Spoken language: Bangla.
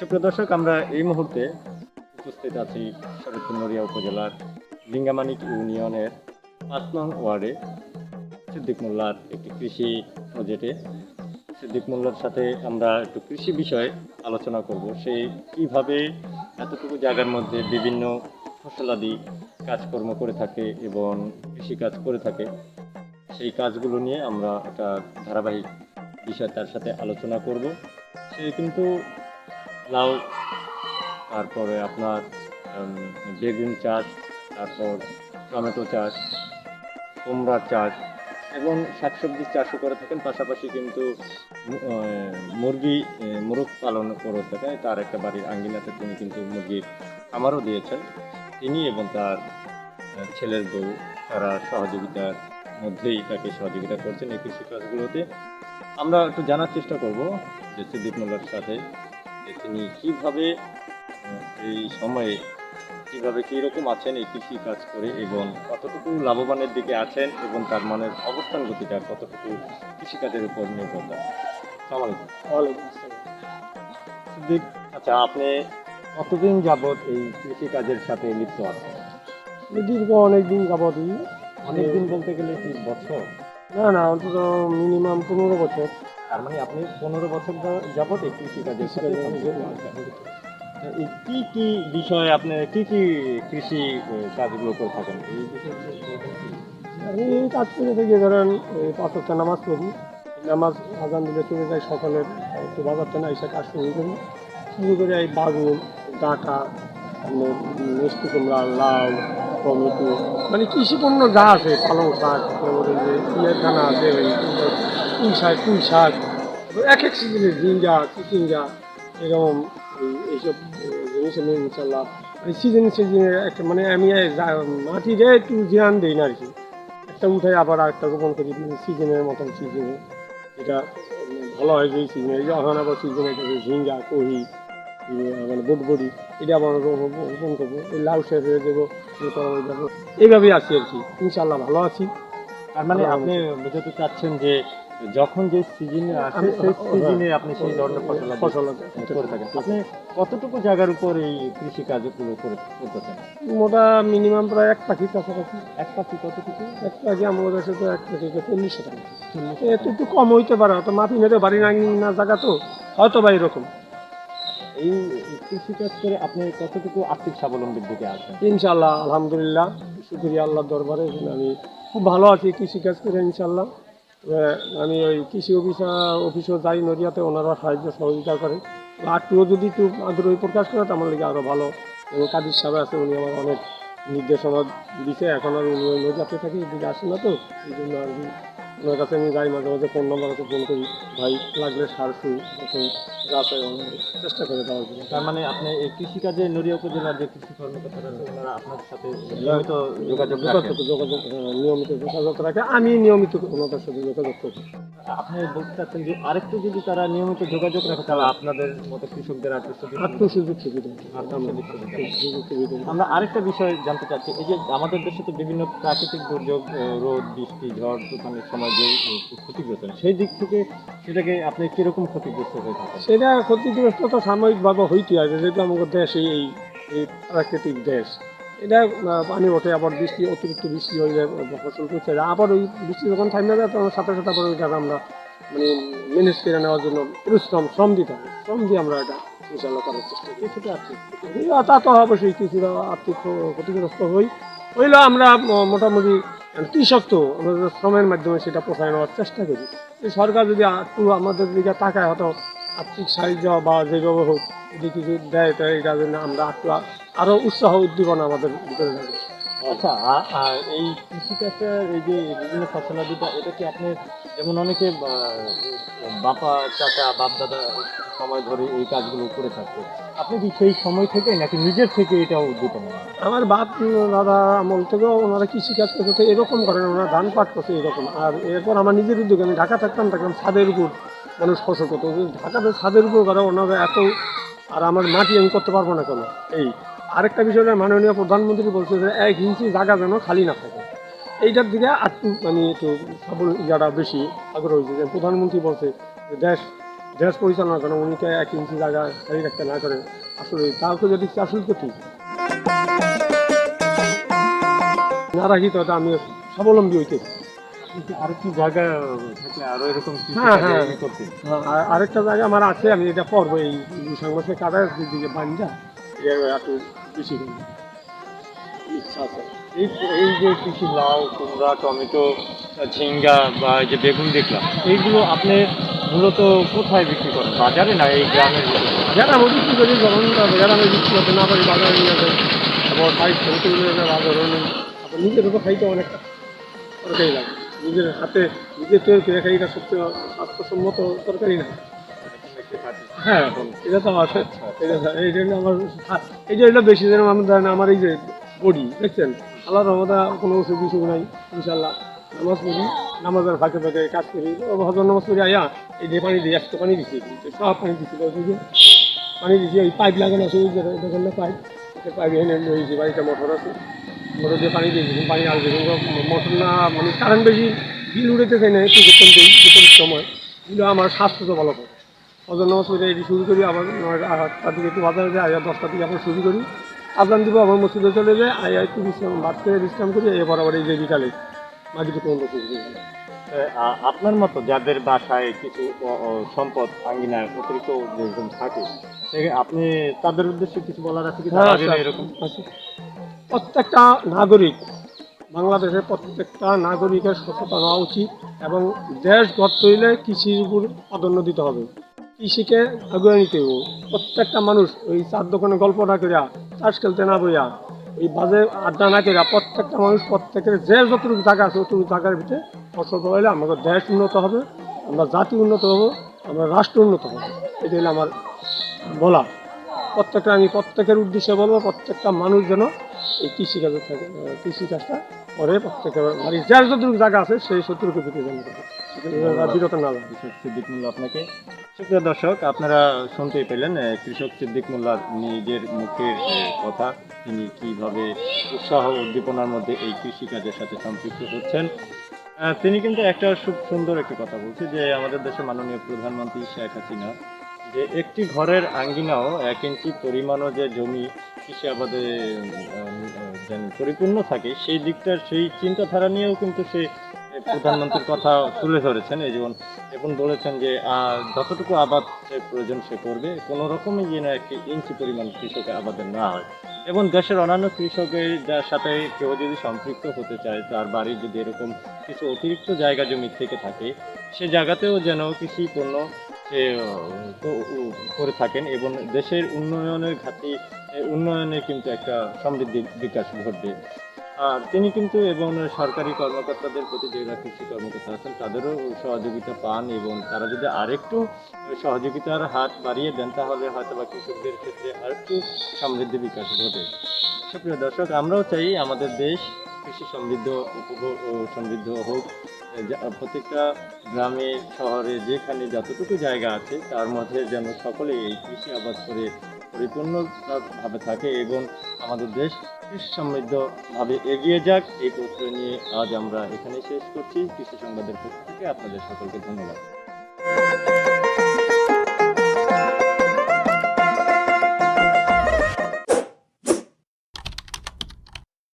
সুপ্রিয় দর্শক, আমরা এই মুহূর্তে উপস্থিত আছি শরীরপুর নড়িয়া উপজেলার লিঙ্গামানিক ইউনিয়নের পাঁচ নং ওয়ার্ডে সিদ্দিক মোল্লার একটি কৃষি প্রজেক্টে। সিদ্দিক মোল্লার সাথে আমরা একটু কৃষি বিষয়ে আলোচনা করব। সে কীভাবে এতটুকু জায়গার মধ্যে বিভিন্ন ফসলাদি কাজকর্ম করে থাকে এবং কৃষি কাজ করে থাকে, সেই কাজগুলো নিয়ে আমরা একটা ধারাবাহিক বিষয় তার সাথে আলোচনা করব। সে কিন্তু লাউ, তারপরে আপনার বেগুন চাষ, তারপর টমেটো চাষ কুমড়ার চাষ, এবং শাকসবজির চাষও করে থাকেন। পাশাপাশি কিন্তু মুরগি মোরগ পালন করে থাকেন। তার একটা বাড়ির আঙ্গিনাতে তিনি কিন্তু মুরগির খামারও দিয়েছেন। তিনি এবং তার ছেলের বউ, তারা সহযোগিতার মধ্যেই তাকে সহযোগিতা করছেন এই কৃষি কাজগুলোতে আমরা একটু জানার চেষ্টা করব যে সিদ্দিক মোল্লার সাথে তিনি কীভাবে এই সময়ে কীভাবে কী রকম আছেন এই কৃষি কাজ করে এবং কতটুকু লাভবানের দিকে আছেন এবং তার মনের অবস্থান গতিটা কতটুকু কৃষিকাজের উপর নির্ভর করে। সালাম আলাইকুম। ওয়ালাইকুম আসসালাম। সিদ্দিক আচ্ছা আপনি কতদিন যাবৎ এই কৃষি কাজের সাথে লিপ্ত আছেন? দীর্ঘ অনেক দিন যাবতই অনেকদিন বলতে গেলে কি বছর? না না অন্তত মিনিমাম পনেরো বছর। তার মানে আপনি পনেরো বছর যাবত এই কৃষিকাজের সাথে এই কি কি বিষয়ে আপনি কি কি কৃষি কাজগুলো করে থাকেন? এই আমি এই কাজ করে থেকে ধরেন এই পাঁচ নামাজ পড়ি। নামাজ আজান দিলে চলে যাই সকালের একটু বাজারটা না এসে কাজ শুরু করি। শুরু করে এই বাগুন ডাটা আপনার মিষ্টি কুমড়া লাউ টমেটো মানে কৃষি পণ্য যা আছে পালং শাক তারপরে যে ইয়ের দানা আছে ওই পুঁই শাক পুঁই শাক? এক এক সিজনের ঝিঙ্গা চিচিঙ্গা এরকম এইসব জিনিস আমি ইনশাল্লাহ এই সিজন সিজনে একটা মানে আমি মাটিরে একটু ধ্যান দিই না আর কি একটা উঠে আবার একটা রোপণ করি মানে সিজনের মতন সিজনে। এটা ভালো হয় যে সিজনে এই যে এখন আবার সিজনে ঝিঙ্গা কহি মানে বুটবড়ি এটা আবার রোপণ করব এই লাউ শেষ হয়ে এরপর এইভাবেই আছি আর কি ইনশাল্লাহ ভালো আছি। তার মানে আপনি বোঝাতে চাচ্ছেন যে যখন যে সিজনে আসে সেই সিজনে আপনি সেই ধরনের ফসল ফসল করে থাকেন। আপনি কতটুকু জায়গার উপর এই কৃষি কাজগুলো করে করতেছেন? মোটা মিনিমাম প্রায় এক পাখির কাছাকাছি। এক পাখি কতটুকু? এক পাখি আমাদের কাছে তো এক পাখিকে চল্লিশশো টাকা। একটু একটু কম হইতে পারে হয়তো মাটি নেতে বাড়ি না না জায়গা তো হয়তো বা এরকম। এই কৃষিকাজ করে আপনি কতটুকু আর্থিক স্বাবলম্বীর দিকে আছেন? ইনশাল্লাহ আলহামদুলিল্লাহ শুক্রিয়া আল্লাহর দরবারে। আমি খুব ভালো আছি কৃষিকাজ করে ইনশাল্লাহ আমি ওই কৃষি অফিসা, অফিসেও যাই, নদিয়াতে ওনারা সাহায্য সহযোগিতা করে। আর একটুও যদি একটু আগ্রহী প্রকাশ করে তো আমার আরও ভালো এবং কাদির সাহেব আছে, উনি আমার অনেক নির্দেশনা দিছে। এখন আর উনি ওই নদিয়াতে থাকি, এদিকে আসে না তো, এই জন্য আর ওনার কাছে আমি যাই মাঝে মাঝে ফোন নাম্বার আছে ফোন করি। ভাই লাগলে সার সু এখন যা চাই চেষ্টা করে দেওয়ার জন্য। তার মানে আপনি এই কৃষিকাজে নড়িয়া উপজেলার যে কৃষি কর্মকর্তারা আছে ওনারা আপনার সাথে নিয়মিত যোগাযোগ যোগাযোগ যোগাযোগ হ্যাঁ, নিয়মিত যোগাযোগ রাখে। আমি নিয়মিত ওনাদের সাথে যোগাযোগ করি। আপনি বলতে চাচ্ছেন যে আরেকটু যদি তারা নিয়মিত যোগাযোগ রাখে তাহলে আপনাদের মতো কৃষকদের আর্থিক আত্ম সুযোগ সুবিধা। সুযোগ সুবিধা আমরা আরেকটা বিষয় জানতে চাচ্ছি এই যে আমাদের দেশে তো বিভিন্ন প্রাকৃতিক দুর্যোগ রোদ বৃষ্টি ঝড় তুফানের সময় যে ক্ষতিগ্রস্ত সেই দিক থেকে সেটাকে আপনি কীরকম ক্ষতিগ্রস্ত হয়ে থাকেন? সেটা ক্ষতিগ্রস্ত তো সাময়িকভাবে হইতে হয় যেহেতু আমাদের দেশ এই এই- প্রাকৃতিক দেশ। এটা পানি ওঠে আবার বৃষ্টি অতিরিক্ত বৃষ্টি হইলে ফসল করছে আবার ওই বৃষ্টি যখন থামে যায় তখন সাথে সাথে আবার ওইটাকে আমরা মানে ম্যানেজ করে নেওয়ার জন্য পরিশ্রম শ্রম দিতে হবে। শ্রম দিয়ে আমরা এটা ইনশাল্লাহ করার চেষ্টা করি। কিছুটা আছে তা তো অবশ্যই কিছুটা আর্থিক ক্ষতিগ্রস্ত হই। হইলেও আমরা মোটামুটি কৃষক তো আমাদের শ্রমের মাধ্যমে সেটা পোষায় নেওয়ার চেষ্টা করি। সরকার যদি একটু আমাদের দিকে তাকায়, হয়তো আর্থিক সাহায্য বা যেভাবে হোক, যদি কিছু দেয়, তো এটা জন্য আমরা একটু আরও উৎসাহ উদ্দীপনা আমাদের ভিতরে থাকে। আচ্ছা এই কৃষিকাজের এই যে বিভিন্ন ফসলাদিটা এটা কি আপনি, যেমন অনেকে বাপা, চাচা বাপ দাদা সময় ধরে এই কাজগুলো করে থাকতো আপনি কি সেই সময় থেকে নাকি নিজের থেকে এটা নেন? আমার বাপ দাদা আমল থেকেও ওনারা কৃষিকাজ করতে এরকম করেন ওনারা ধান পাট করছে এরকম। আর এরপর আমার নিজের উদ্যোগে আমি ঢাকা থাকতাম থাকতাম ছাদের উপর। মানুষ ফসল করতো। ঢাকাতে ছাদের উপর করে ওনারা এত আর আমার মাটি আমি করতে পারব না কেন? এই আরেকটা বিষয় মাননীয় প্রধানমন্ত্রী বলছে যে এক ইঞ্চি জায়গা যেন খালি না থাকে। এইটার দিকে একটু আমি একটু সবল যারা বেশি আগ্রহ হয়েছে যে প্রধানমন্ত্রী বলছে যে দেশ দেশ পরিচালনা করেন উনিকে এক ইঞ্চি জায়গা খালি রাখতে না করে আসলে তাকে যদি আসলে তো ঠিক না রাখি তো আমি স্বাবলম্বী হইতে কিন্তু জায়গা থাকলে আরও এরকম হ্যাঁ, হ্যাঁ। আর আরেকটা জায়গা আমার আছে আমি এটা পড়ব এই মাসে কাটার দিকে এটা একটু বেশি ইচ্ছা আছে। এই এই যে কৃষি লাউ কুমড়া টমেটো ঝিঙ্গা বা এই যে বেগুন দেখলাম এইগুলো আপনি মূলত কোথায় বিক্রি করেন? বাজারে না এই গ্রামের যারা আমি বিক্রি করি যখন যারা আমি বিক্রি করতে না পারি, বাজারে নিয়ে যাই আবার সাইড ছোটো নিয়ে নিয়ে আবার নিজের তো খাইতে অনেকটা তরকারি লাগে। নিজের হাতে নিজের তৈরি করে খাই, এটা সবচেয়ে স্বাস্থ্যসম্মত তরকারি না। হ্যাঁ এটা তো আছে। এই জন্য আমার এই যে এটা বেশি দিন আমার ধরেন আমার এই যে বডি, দেখছেন? আল্লাহ রহমদা কোনো বিসুখ নাই ইনশাল্লাহ নামাজ পড়ি। নামাজের ফাঁকে ফাঁকে কাজ করি। হজর নামাজ পড়ি আয়া, এই যে পানি দিই একশো পানি দিচ্ছি সব পানি দিচ্ছি যে পানি দিচ্ছি ওই পাইপ লাগানো আছে, ওই দেখেন না পাইপ? পাইপ এনে রয়েছে বাড়িতে মোটর আছে। মোটর দিয়ে পানি দিয়েছি পানি আসবে মোটর না মানে কারেন্ট বেশি, বিল উড়েতে চাই না, একটু করতেন দিই বিপরীত সময়। কিন্তু আমার স্বাস্থ্য তো ভালো করে। অজর নামাজ পড়ে এটি শুরু করি, আবার নয়টা দিকে একটু বাজারে যাই, আয়া দশটার দিকে আবার শুরু করি। আজান দিব, আবার মসজিদে চলে যায় আয়া একটু বিশ্রাম, ভাত করে বিশ্রাম করি এবার আবার এই যে বিকালে। আপনার মতো যাদের বাসায় কিছু সম্পদ আঙ্গিনায় অতিরিক্ত যেরকম থাকে আপনি তাদের উদ্দেশ্যে কিছু বলার আছে কি? হ্যাঁ। এরকম। প্রত্যেকটা নাগরিক বাংলাদেশের প্রত্যেকটা নাগরিকের সচেতন হওয়া উচিত এবং দেশ গড়তে হইলে কৃষির উপর প্রাধান্য দিতে হবে। কৃষিকে আগুয়ে নিতে হবে। প্রত্যেকটা মানুষ ওই চার দোকানে গল্পটা করিয়া চাষ খেলতে না বইয়া ওই বাজে আড্ডা না করিয়া, প্রত্যেকটা মানুষ প্রত্যেকের যে যতটুকু জায়গা আছে অতটুকু জায়গার ভিতরে ফসল হইলে আমাদের দেশ উন্নত হবে, আমরা জাতি উন্নত হব, আমরা রাষ্ট্র উন্নত হবে। এটা হলো আমার বলা প্রত্যেকটা আমি প্রত্যেকের উদ্দেশ্যে বলব, প্রত্যেকটা মানুষ যেন এই কৃষিকাজে থাকে কৃষিকাজটা করে, প্রত্যেকের বাড়ির যার যতটুকু জায়গা আছে সেই শত্রুকে করে। সেটা বিরত না কৃষক সিদ্দিক মোল্লা আপনাকে। সুপ্রিয় দর্শক আপনারা শুনতেই পেলেন কৃষক সিদ্দিক মোল্লার নিজের মুখের কথা। তিনি কীভাবে উৎসাহ উদ্দীপনার মধ্যে এই কৃষিকাজের সাথে সম্পৃক্ত হচ্ছেন। তিনি কিন্তু একটা খুব সুন্দর একটা কথা বলছে যে আমাদের দেশের মাননীয় প্রধানমন্ত্রী শেখ হাসিনা যে একটি ঘরের আঙ্গিনাও এক ইঞ্চি পরিমাণও যে জমি কৃষি আবাদে পরিপূর্ণ থাকে সেই দিকটার সেই চিন্তাধারা নিয়েও কিন্তু সে প্রধানমন্ত্রীর কথা তুলে ধরেছেন। এই যেমন এবং বলেছেন যে যতটুকু আবাদ প্রয়োজন সে করবে, কোনো রকমই যেন একটি ইঞ্চি পরিমাণ কৃষকের আবাদের না হয়। এবং দেশের অন্যান্য কৃষকের যার সাথে কেউ যদি সম্পৃক্ত হতে চায়, তার বাড়ির যদি এরকম কিছু অতিরিক্ত জায়গা জমি থেকে থাকে, সে জায়গাতেও যেন কৃষি পণ্য করে থাকেন এবং দেশের উন্নয়নের ঘাটি উন্নয়নে কিন্তু একটা সমৃদ্ধি বিকাশ ঘটবে। আর তিনি কিন্তু এবং সরকারি কর্মকর্তাদের প্রতি যারা কৃষি কর্মকর্তা আছেন, তাদেরও সহযোগিতা পান এবং তারা যদি আরেকটু সহযোগিতার হাত বাড়িয়ে দেন, তাহলে হয়তো বা কৃষকদের ক্ষেত্রে আরেকটু সমৃদ্ধি বিকাশ ঘটে। সুপ্রিয় দর্শক, আমরাও চাই আমাদের দেশ কৃষি সমৃদ্ধ, উপভোগ সমৃদ্ধ হোক। প্রত্যেকটা গ্রামে, শহরে যেখানে যতটুকু জায়গা আছে, তার মধ্যে যেন সকলে এই কৃষি আবাদ করে পরিপূর্ণভাবে থাকে এবং আমাদের দেশ সমৃদ্ধভাবে এগিয়ে যাক, এই প্রশ্ন নিয়ে আজ আমরা এখানে শেষ করছি। কৃষি সংবাদের পক্ষ থেকে আপনাদের সকলকে ধন্যবাদ।